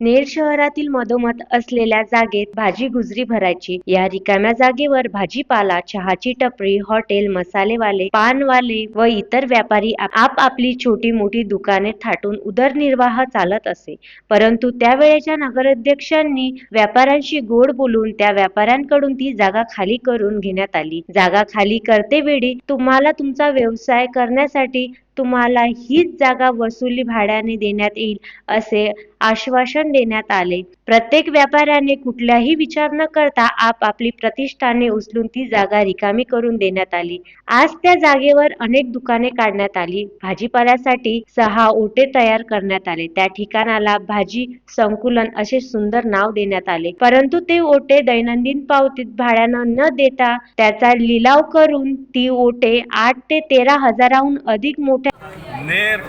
नेर शहरातील मधोमध असलेल्या जागेत भाजी गुजरी भरायची. या रिकाम्या जागेवर भाजीपाला चहाची टपरी हॉटेल मसालेवाले पानवाले व इतर व्यापारी आप आपली छोटी मोठी दुकाने थाटून उदरनिर्वाह चालत असे. परंतु त्यावेळेच्या नगराध्यक्षांनी व्यापाऱ्यांशी गोड बोलून त्या व्यापाऱ्यांकडून ती जागा खाली करून घेण्यात आली. जागा खाली करते वेळी तुम्हाला तुमचा व्यवसाय करण्यासाठी तुम्हाला हीच जागा वसुली भाड्याने देण्यात येईल असे आश्वासन देण्यात आले. प्रत्येक व्यापाऱ्याने कुठलाही विचार न करता आप आपली प्रतिष्ठाने उचलून ती जागा रिकामी करून देण्यात आली. आज त्या जागेवर अनेक दुकाने काढण्यात आली. भाजीपाल्यासाठी सहा ओटे तयार करण्यात आले. त्या ठिकाणाला भाजी संकुलन असे सुंदर नाव देण्यात आले. परंतु ते ओटे दैनंदिन पावतीत भाड्यानं न देता त्याचा लिलाव करून ती ओटे आठ ते तेरा हजाराहून अधिक मोठ्या नेर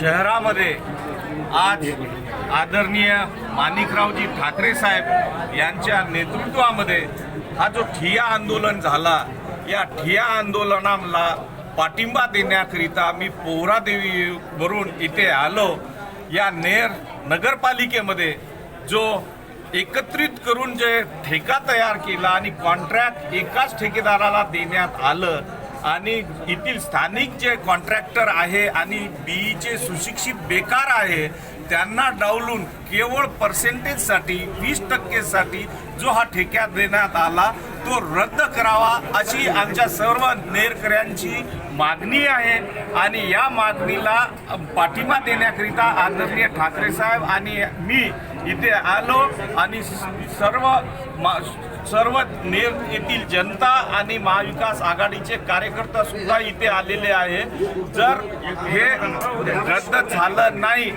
शहरामध्ये आज आदरणीय माणिकरावजी ठाकरे साहेब यांच्या नेतृत्वामध्ये हा जो ठिया आंदोलन झाला या ठिया आंदोलनाला पाठिंबा देण्याकरिता मी पोहरादेवीवरून इथे आलो. या नेर नगरपालिकेमध्ये जो एकत्रित करून जे ठेका तयार केला आणि कॉन्ट्रॅक्ट एकाच ठेकेदाराला देण्यात आलं आणि येथील स्थानिक जे कॉन्ट्रॅक्टर आहे आणि बीईचे सुशिक्षित बेकार आहे त्यांना डावलून केवळ पर्सेंटेजसाठी वीस टक्केसाठी जो हा ठेक्यात देण्यात आला तो रद्द करावा अशी आमच्या सर्व नेरकऱ्यांची मागणी आहे. आणि या मागणीला पाठिंबा देण्याकरिता आदरणीय ठाकरे साहेब आणि मी इथे आलो आणि सर्व मा- सर्व नेर येथील जनता आणि महाविकास आघाडीचे कार्यकर्ता सुद्धा इथे आलेले आहे. जर हे रद्द झालं नाही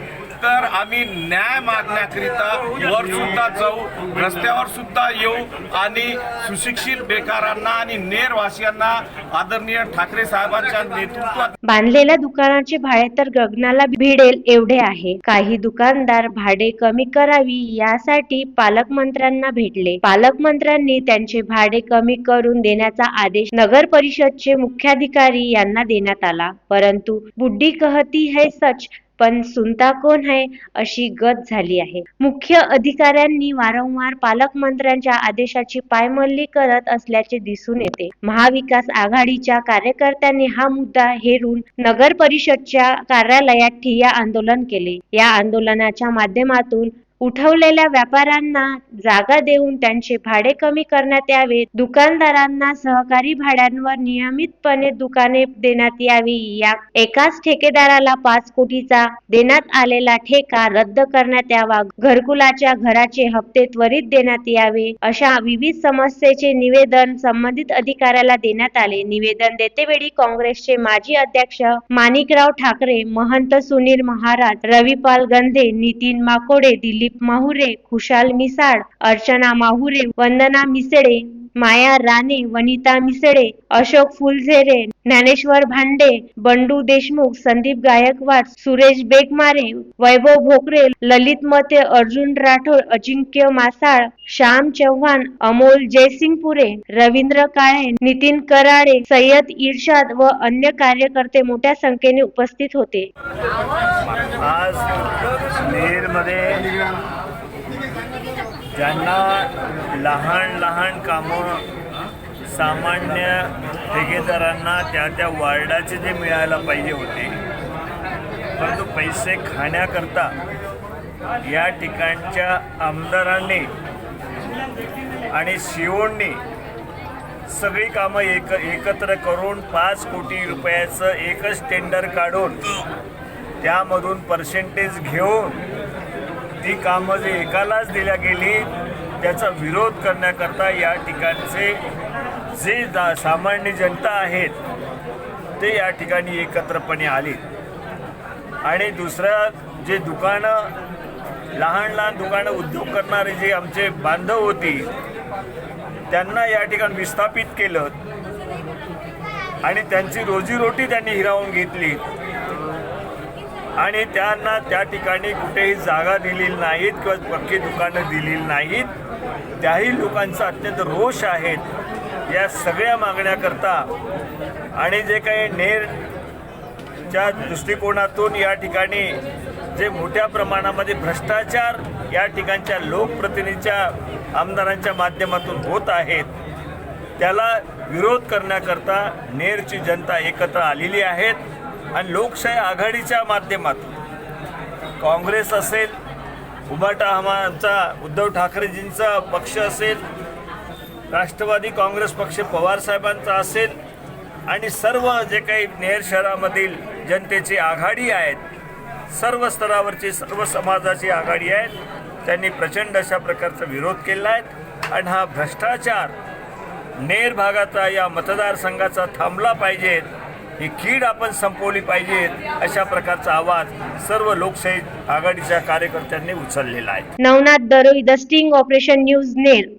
तर आम्ही न्याय मागण्याकरिता वर सुद्धा जाऊ रस्त्यावर सुद्धा येऊ आणि सुशिक्षित बेकारांना आणि नेरवासियांना आदरणीय ठाकरे साहेबांच्या नेतृत्वात बांधलेल्या दुकानाचे भाडे तर गगनाला भिडेल एवढे आहे. काही दुकानदार भाडे कमी करावी यासाठी पालकमंत्र्यांना भेटले. पालकमंत्र्यांनी त्यांचे भाडे कमी करून देण्याचा आदेश नगर परिषदचे मुख्याधिकारी यांना देण्यात आला. परंतु बुड्डी कहती है सच पण सुनता कोण है अशी गत झाली आहे. मुख्य अधिकाऱ्यांनी वारंवार पालकमंत्र्यांच्या आदेशाची पायमल्ली करत असल्याचे दिसून येते. महाविकास आघाडीच्या कार्यकर्त्यांनी हा मुद्दा हेरून नगर परिषदच्या कार्यालयात ठिय्या आंदोलन केले. या आंदोलनाच्या माध्यमातून उठवलेल्या व्यापाऱ्यांना जागा देऊन त्यांचे भाडे कमी करण्यात यावे. दुकानदारांना सहकारी भाड्यांवर नियमितपणे दुकाने देण्यात यावी. या एकाच ठेकेदाराला पाच कोटीचा देण्यात आलेला ठेका रद्द करण्यात यावा. घरकुलाच्या घराचे हप्ते त्वरित देण्यात यावे. अशा विविध समस्येचे निवेदन संबंधित अधिकाऱ्याला देण्यात आले. निवेदन देतेवेळी काँग्रेसचे माजी अध्यक्ष माणिकराव ठाकरे महंत सुनील महाराज रविपाल गंधे नितीन माकोडे दिलीप माहुरे खुशाल मिसाळ अर्चना माहुरे वंदना मिसळे माया राणे वनिता मिसळे अशोक फुलझेरे ज्ञानेश्वर भांडे बंडू देशमुख संदीप गायकवाड सुरेश बेगमारे वैभव भोकरे ललित मते अर्जुन राठोड अजिंक्य मासाळ श्याम चव्हाण अमोल जयसिंगपुरे रवींद्र काळे नितीन कराडे सय्यद इर्शाद व अन्य कार्यकर्ते मोठ्या संख्येने उपस्थित होते. आज नेरमध्ये ज्यांना लहान लहान कामं सामान्य ठेकेदारांना त्या त्या वार्डाचे जे मिळायला पाहिजे होते परंतु पैसे खाण्याकरता या ठिकाणच्या आमदारांनी आणि शिवोंनी सगळी कामं एक एकत्र करून पाच कोटी रुपयाचं एकच टेंडर काढून त्यामधून पर्सेंटेज घेऊन ती कामं जे एकालाच दिल्या गेली त्याचा विरोध करण्याकरता या ठिकाणचे जे जा सामान्य जनता आहेत ते या ठिकाणी एकत्रपणे आली. आणि दुसरं जे दुकानं लहान लहान दुकानं उद्योग करणारे जे आमचे बांधव होती त्यांना या ठिकाणी विस्थापित केलं. आणि त्यांची रोजीरोटी त्यांनी हिरावून घेतली. आणि त्यांना त्या ठिकाणी कुठेही जागा दिलेली नाहीत किंवा पक्की दुकानं दिलेली नाहीत. त्याही लोकांचा अत्यंत रोष आहेत या सगळ्या मागण्याकरता. आणि जे काही नेरच्या दृष्टिकोनातून या ठिकाणी जे मोठ्या प्रमाणामध्ये भ्रष्टाचार या ठिकाणच्या लोकप्रतिनिधीच्या आमदारांच्या माध्यमातून होत आहेत त्याला विरोध करण्याकरता नेरची जनता एकत्र आलेली आहेत. आणि लोकशाही आघाडीच्या माध्यमातून काँग्रेस असेल उबाटा आमचा उद्धव ठाकरेजींचा पक्ष असेल राष्ट्रवादी काँग्रेस पक्ष पवारसाहेबांचा असेल आणि सर्व जे काही नेर शहरामधील जनतेची आघाडी आहेत सर्व स्तरावरची सर्व समाजाची आघाडी आहेत त्यांनी प्रचंड अशा प्रकारचा विरोध केला आहे आणि हा भ्रष्टाचार नेर भागाचा या मतदारसंघाचा थांबला पाहिजेत ही कीड आपण संपवली पाहिजे अशा प्रकारचा आवाज सर्व लोकशाही आघाडीच्या कार्यकर्त्यांनी उचललेला आहे. Navnath Daroi the sting operation news nail